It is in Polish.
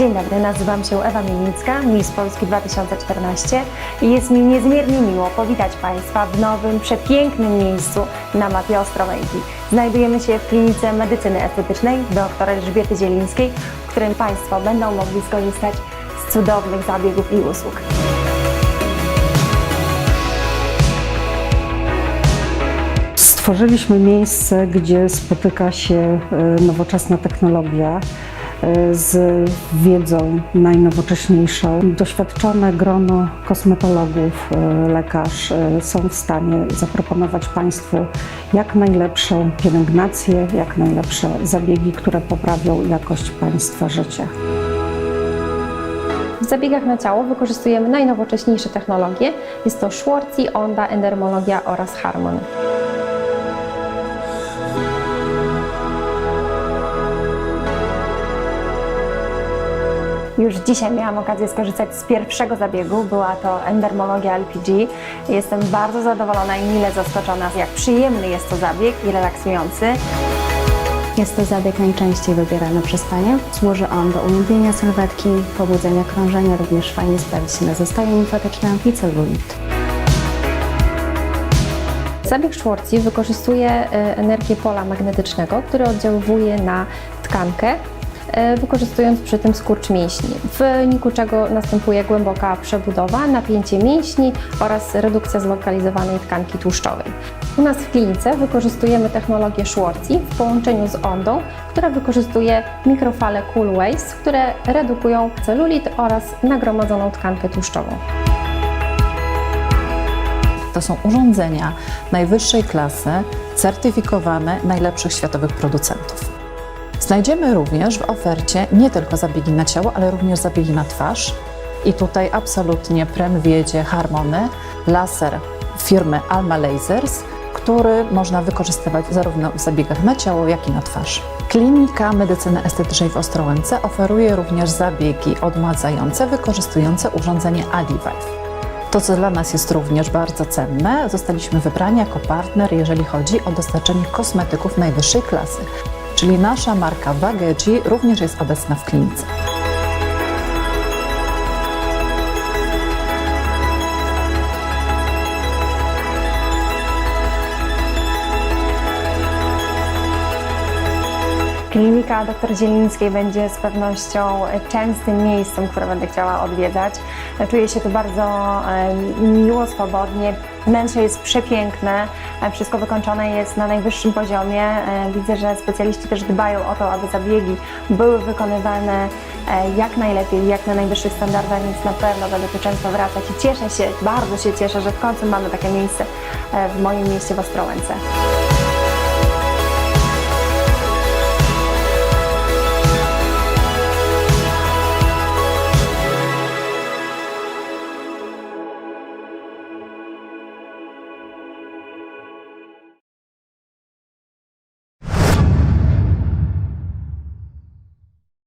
Dzień dobry, nazywam się Ewa Mielnicka, Miss Polski 2014 i jest mi niezmiernie miło powitać Państwa w nowym, przepięknym miejscu na mapie Ostrołęki. Znajdujemy się w klinice medycyny estetycznej dr Elżbiety Zielińskiej, w którym Państwo będą mogli skorzystać z cudownych zabiegów i usług. Stworzyliśmy miejsce, gdzie spotyka się e, nowoczesna technologia z wiedzą najnowocześniejszą. Doświadczone grono kosmetologów, e, lekarz e, są w stanie zaproponować Państwu jak najlepszą pielęgnację, jak najlepsze zabiegi, które poprawią jakość Państwa życia. W zabiegach na ciało wykorzystujemy najnowocześniejsze technologie. Jest to Schwartzy, Onda, Endermologia oraz Harmony. Już dzisiaj miałam okazję skorzystać z pierwszego zabiegu. Była to endermologia LPG. Jestem bardzo zadowolona i mile zaskoczona, jak przyjemny jest to zabieg i relaksujący. Jest to zabieg najczęściej wybierany przez Panie. Służy on do umówienia sylwetki, pobudzenia krążenia, również fajnie sprawdzi się na zastoje limfatyczne i celulit. Zabieg Schwartzy wykorzystuje e, energię pola magnetycznego, który oddziaływuje na tkankę, wykorzystując przy tym skurcz mięśni, w wyniku czego następuje głęboka przebudowa, napięcie mięśni oraz redukcja zlokalizowanej tkanki tłuszczowej. U nas w klinice wykorzystujemy technologię Schwartzy w połączeniu z ondą, która wykorzystuje mikrofale Cool Waves, które redukują celulit oraz nagromadzoną tkankę tłuszczową. To są urządzenia najwyższej klasy, certyfikowane najlepszych światowych producentów. Znajdziemy również w ofercie nie tylko zabiegi na ciało, ale również zabiegi na twarz. I tutaj absolutnie prem wiedzie Harmony, laser firmy Alma Lasers, który można wykorzystywać zarówno w zabiegach na ciało, jak i na twarz. Klinika Medycyny Estetycznej w Ostrołęce oferuje również zabiegi odmładzające wykorzystujące urządzenie AliVive. To, co dla nas jest również bardzo cenne, zostaliśmy wybrani jako partner, jeżeli chodzi o dostarczenie kosmetyków najwyższej klasy. Czyli nasza marka Bageji również jest obecna w klinice. Klinika dr Zielińskiej będzie z pewnością częstym miejscem, które będę chciała odwiedzać. Czuję się tu bardzo miło, swobodnie. Wnętrze jest przepiękne, e, wszystko wykończone jest na najwyższym poziomie. E, Widzę, że specjaliści też dbają o to, aby zabiegi były wykonywane e, jak najlepiej, jak na najwyższych standardach, więc na pewno będę tu często wracać i cieszę się, bardzo się cieszę, że w końcu mamy takie miejsce w moim mieście w Ostrołęce.